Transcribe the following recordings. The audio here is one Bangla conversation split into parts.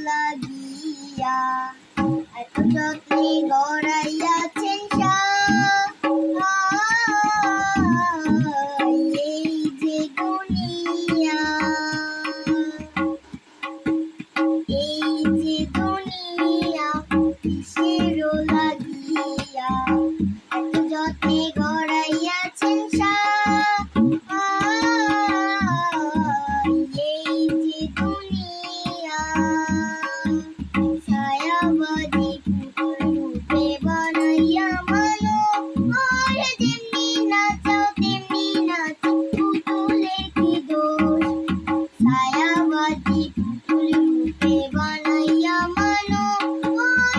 লাগিয়া এত যত্নে গড়াইয়াছেন শাহ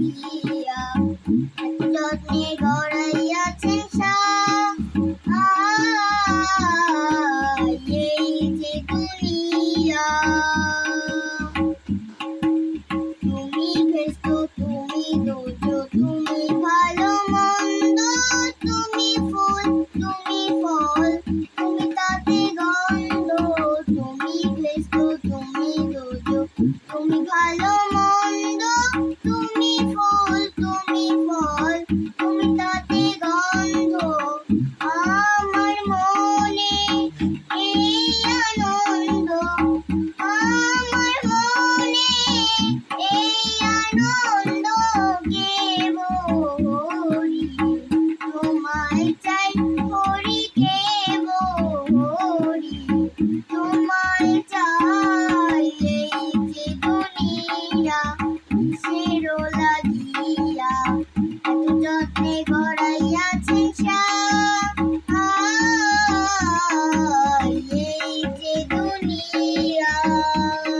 Mm-hmm. ভালো, মন্দ, তুমি ফল তুমি ফল, তুমি তাতে গন্ধ। আমার মনে এই আনন্দ, আমার মনে এই আনন্দ কেবল তোমায়